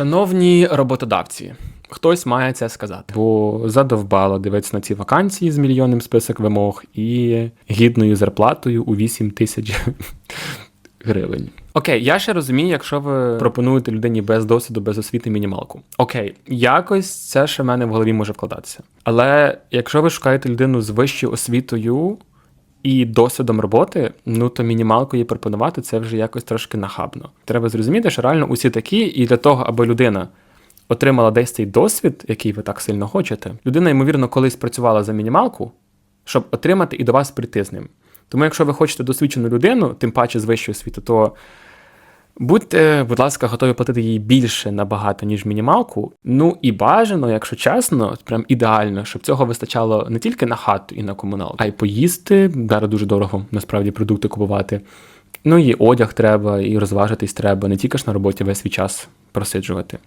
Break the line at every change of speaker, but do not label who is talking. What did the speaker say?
Шановні роботодавці, хтось має це сказати, бо задовбало дивитися на ці вакансії з мільйонним список вимог і гідною зарплатою у 8 тисяч гривень. Окей, я ще розумію, якщо ви пропонуєте людині без досвіду, без освіти мінімалку. Окей, якось це ще в мене в голові може вкладатися. Але якщо ви шукаєте людину з вищою освітою і досвідом роботи, ну то мінімалку їй пропонувати це вже якось трошки нахабно. Треба зрозуміти, що реально усі такі, і для того, аби людина отримала десь цей досвід, який ви так сильно хочете, людина, ймовірно, колись працювала за мінімалку, щоб отримати і до вас прийти з ним. Тому, якщо ви хочете досвідчену людину, тим паче з вищої освіти, то будьте, будь ласка, готові платити їй більше набагато, ніж мінімалку. Ну і бажано, якщо чесно, прям ідеально, щоб цього вистачало не тільки на хату і на комуналку, а й поїсти. Зараз дуже дорого насправді продукти купувати. Ну і одяг треба, і розважитись треба, не тільки ж на роботі весь свій час просиджувати.